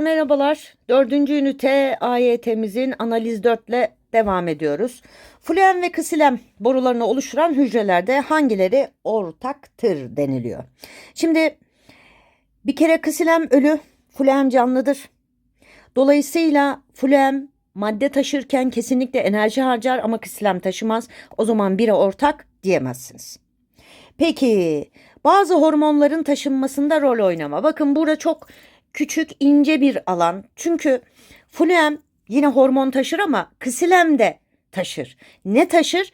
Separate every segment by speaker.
Speaker 1: Merhabalar. Dördüncü ünite AYT'mizin analiz 4 ile devam ediyoruz. Fluem ve ksilem borularını oluşturan hücrelerde hangileri ortaktır deniliyor. Şimdi bir kere ksilem ölü, fluem canlıdır. Dolayısıyla fluem madde taşırken kesinlikle enerji harcar ama ksilem taşımaz. O zaman biri ortak diyemezsiniz. Peki bazı hormonların taşınmasında rol oynama. Bakın burada çok küçük ince bir alan. Çünkü fluem yine hormon taşır ama ksilem de taşır. Ne taşır?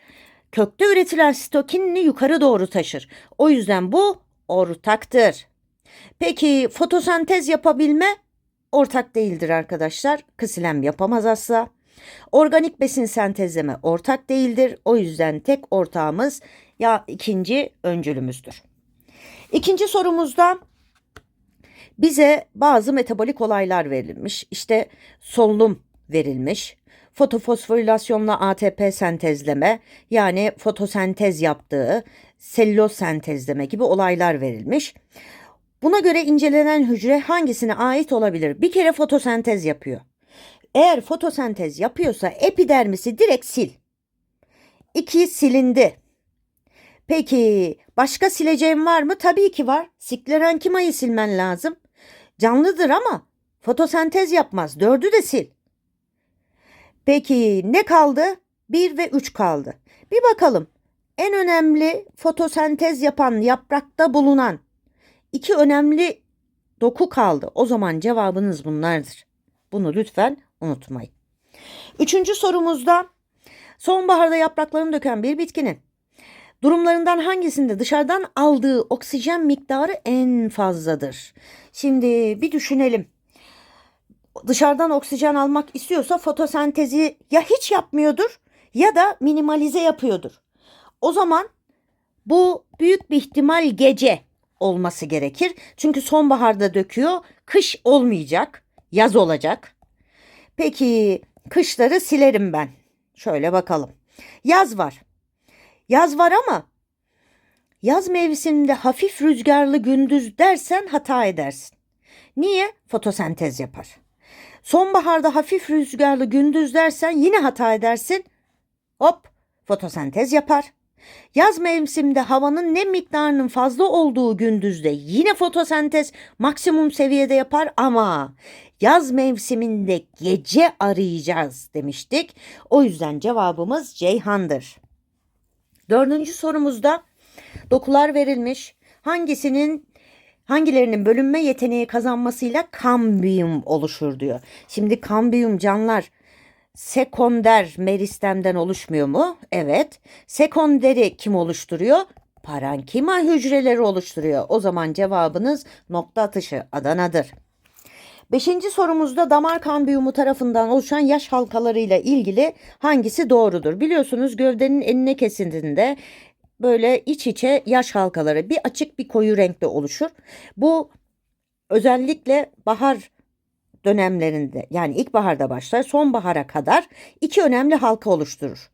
Speaker 1: Kökte üretilen sitokinini yukarı doğru taşır. O yüzden bu ortaktır. Peki fotosentez yapabilme ortak değildir arkadaşlar. Ksilem yapamaz asla. Organik besin sentezleme ortak değildir. O yüzden tek ortağımız ya ikinci öncülümüzdür. İkinci sorumuzda bize bazı metabolik olaylar verilmiş. İşte solunum verilmiş. Fotofosforilasyonla ATP sentezleme yani fotosentez yaptığı selüloz sentezleme gibi olaylar verilmiş. Buna göre incelenen hücre hangisine ait olabilir? Bir kere fotosentez yapıyor. Eğer fotosentez yapıyorsa epidermisi direkt sil. İki silindi. Peki başka sileceğim var mı? Tabii ki var. Siklerenkimayı silmen lazım. Canlıdır ama fotosentez yapmaz. Dördü de sil. Peki ne kaldı? 1 ve 3 kaldı. Bir bakalım. En önemli fotosentez yapan yaprakta bulunan iki önemli doku kaldı. O zaman cevabınız bunlardır. Bunu lütfen unutmayın. Üçüncü sorumuzda sonbaharda yapraklarını döken bir bitkinin durumlarından hangisinde dışarıdan aldığı oksijen miktarı en fazladır? Şimdi bir düşünelim. Dışarıdan oksijen almak istiyorsa fotosentezi ya hiç yapmıyordur ya da minimalize yapıyordur. O zaman bu büyük bir ihtimal gece olması gerekir. Çünkü sonbaharda döküyor, kış olmayacak, yaz olacak. Peki kışları silerim ben. Şöyle bakalım. Yaz var. Yaz var ama yaz mevsiminde hafif rüzgarlı gündüz dersen hata edersin. Niye? Fotosentez yapar. Sonbaharda hafif rüzgarlı gündüz dersen yine hata edersin. Hop fotosentez yapar. Yaz mevsiminde havanın nem miktarının fazla olduğu gündüzde yine fotosentez maksimum seviyede yapar ama yaz mevsiminde gece arayacağız demiştik. O yüzden cevabımız Ceyhan'dır. Dördüncü sorumuzda dokular verilmiş. Hangisinin hangilerinin bölünme yeteneği kazanmasıyla kambiyum oluşur diyor. Şimdi kambiyum canlar sekonder meristemden oluşmuyor mu? Evet. Sekonderi kim oluşturuyor? Parankima hücreleri oluşturuyor. O zaman cevabınız nokta atışı Adana'dır. Beşinci sorumuzda damar kambiyumu tarafından oluşan yaş halkalarıyla ilgili hangisi doğrudur? Biliyorsunuz gövdenin enine kesildiğinde böyle iç içe yaş halkaları bir açık bir koyu renkte oluşur. Bu özellikle bahar dönemlerinde yani ilkbaharda başlar sonbahara kadar iki önemli halka oluşturur.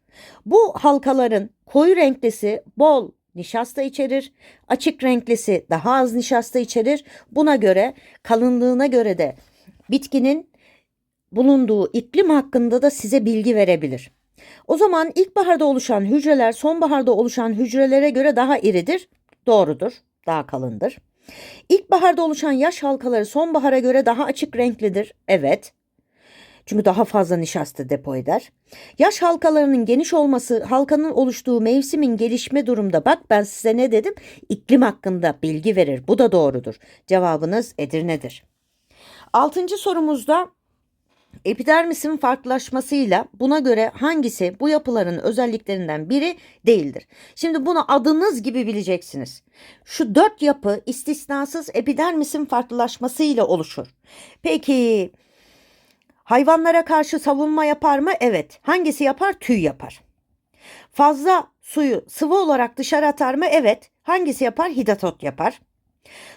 Speaker 1: Bu halkaların koyu renklisi bol nişasta içerir, açık renklisi daha az nişasta içerir. Buna göre kalınlığına göre de bitkinin bulunduğu iklim hakkında da size bilgi verebilir. O zaman ilkbaharda oluşan hücreler sonbaharda oluşan hücrelere göre daha iridir. Doğrudur, daha kalındır. İlkbaharda oluşan yaş halkaları sonbahara göre daha açık renklidir. Evet. Çünkü daha fazla nişasta depo eder. Yaş halkalarının geniş olması halkanın oluştuğu mevsimin gelişme durumda bak ben size ne dedim? İklim hakkında bilgi verir. Bu da doğrudur. Cevabınız Edirne'dir. Altıncı sorumuzda epidermisin farklılaşmasıyla buna göre hangisi bu yapıların özelliklerinden biri değildir. Şimdi bunu adınız gibi bileceksiniz. Şu dört yapı istisnasız epidermisin farklılaşmasıyla oluşur. Peki hayvanlara karşı savunma yapar mı? Evet. Hangisi yapar? Tüy yapar. Fazla suyu sıvı olarak dışarı atar mı? Evet. Hangisi yapar? Hidatot yapar.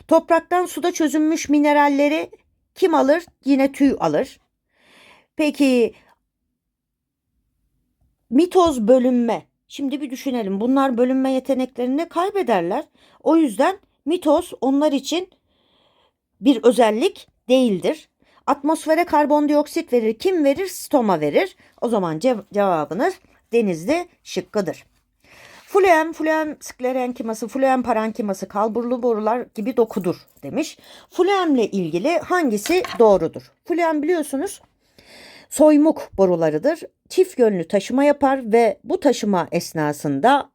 Speaker 1: Topraktan suda çözünmüş mineralleri kim alır? Yine tüy alır. Peki mitoz bölünme. Şimdi bir düşünelim. Bunlar bölünme yeteneklerini kaybederler. O yüzden mitoz onlar için bir özellik değildir. Atmosfere karbondioksit verir. Kim verir? Stoma verir. O zaman cev- cevabınız denizli şıkkıdır. Fluem, fluem sklerenkiması, fluem parenkiması, kalburlu borular gibi dokudur demiş. Fluemle ilgili hangisi doğrudur? Fluem biliyorsunuz soymuk borularıdır. Çift yönlü taşıma yapar ve bu taşıma esnasında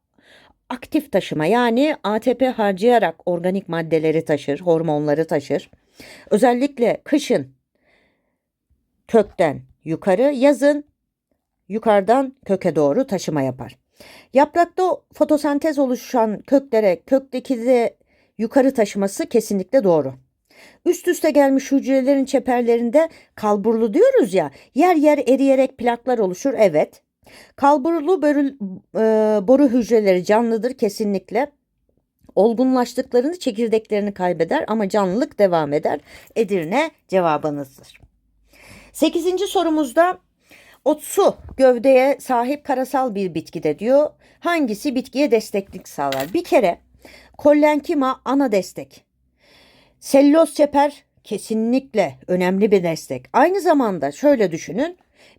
Speaker 1: aktif taşıma yani ATP harcayarak organik maddeleri taşır, hormonları taşır. Özellikle kışın kökten yukarı, yazın yukarıdan köke doğru taşıma yapar. Yaprakta fotosentez oluşan köklere kökteki de yukarı taşıması kesinlikle doğru. Üst üste gelmiş hücrelerin çeperlerinde kalburlu diyoruz ya, yer yer eriyerek plaklar oluşur. Evet. Kalburlu börü- e, boru hücreleri canlıdır kesinlikle. Olgunlaştıklarını çekirdeklerini kaybeder ama canlılık devam eder. Edirne cevabınızdır. Sekizinci sorumuzda otsu gövdeye sahip karasal bir bitkide diyor. Hangisi bitkiye desteklik sağlar? Bir kere kollenkima ana destek. Selüloz çeper kesinlikle önemli bir destek. Aynı zamanda şöyle düşünün.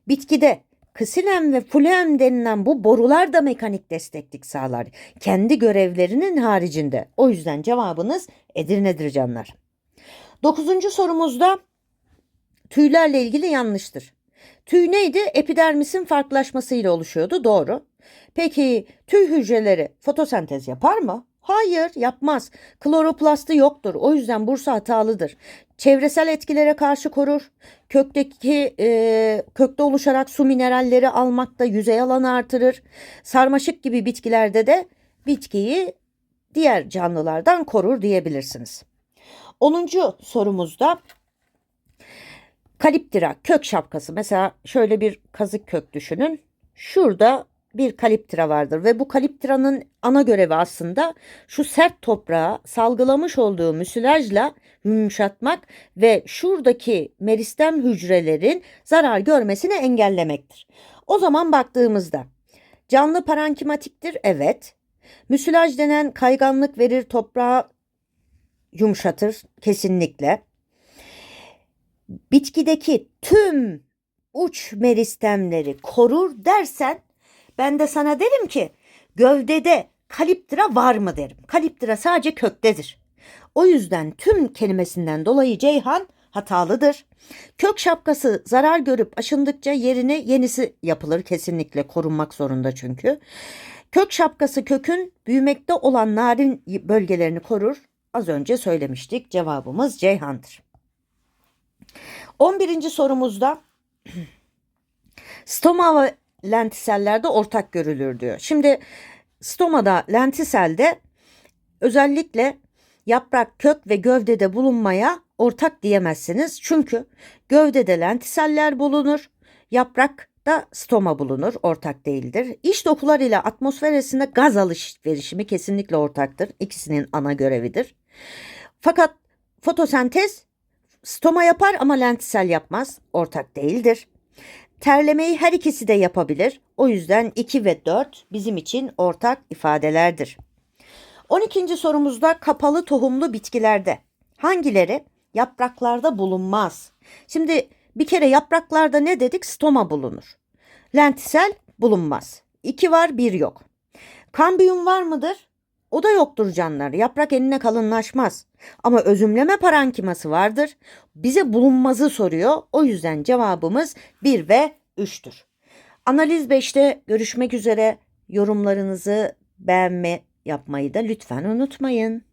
Speaker 1: Bitkide ksilem ve fulem denilen bu borular da mekanik desteklik sağlar. Kendi görevlerinin haricinde. O yüzden cevabınız Edirne'dir canlar. Dokuzuncu sorumuzda tüylerle ilgili yanlıştır. Tüy neydi? Epidermisin farklılaşmasıyla oluşuyordu. Doğru. Peki tüy hücreleri fotosentez yapar mı? Hayır, yapmaz. Kloroplastı yoktur. O yüzden bursa hatalıdır. Çevresel etkilere karşı korur. Kökteki e, kökte oluşarak su mineralleri almakta yüzey alanı artırır. Sarmaşık gibi bitkilerde de bitkiyi diğer canlılardan korur diyebilirsiniz. 10. sorumuzda kaliptira kök şapkası. Mesela şöyle bir kazık kök düşünün. Şurada bir kaliptira vardır ve bu kaliptiranın ana görevi aslında şu sert toprağa salgılamış olduğu müsilajla yumuşatmak ve şuradaki meristem hücrelerin zarar görmesini engellemektir. O zaman baktığımızda canlı parenkimatiktir evet. Müsilaj denen kayganlık verir toprağa yumuşatır kesinlikle. Bitkideki tüm uç meristemleri korur dersen ben de sana derim ki gövdede kaliptira var mı derim. Kaliptira sadece köktedir. O yüzden tüm kelimesinden dolayı Ceyhan hatalıdır. Kök şapkası zarar görüp aşındıkça yerine yenisi yapılır kesinlikle korunmak zorunda çünkü. Kök şapkası kökün büyümekte olan narin bölgelerini korur. Az önce söylemiştik cevabımız Ceyhan'dır. 11. sorumuzda stoma ve lentisellerde ortak görülür diyor. Şimdi stomada lentiselde özellikle yaprak, kök ve gövdede bulunmaya ortak diyemezsiniz. Çünkü gövdede lentiseller bulunur, yaprakta stoma bulunur, ortak değildir. İç dokular ile atmosfer arasında gaz alışverişimi kesinlikle ortaktır. İkisinin ana görevidir. Fakat fotosentez stoma yapar ama lentisel yapmaz, ortak değildir. Terlemeyi her ikisi de yapabilir. O yüzden 2 ve 4 bizim için ortak ifadelerdir. 12. sorumuzda kapalı tohumlu bitkilerde hangileri yapraklarda bulunmaz? Şimdi bir kere yapraklarda ne dedik? Stoma bulunur. Lentisel bulunmaz. 2 var, 1 yok. Kambiyum var mıdır? O da yoktur canlar. Yaprak enine kalınlaşmaz. Ama özümleme parenkiması vardır. Bize bulunmazı soruyor. O yüzden cevabımız 1 ve 3'tür. Analiz 5'te görüşmek üzere. Yorumlarınızı beğenme yapmayı da lütfen unutmayın.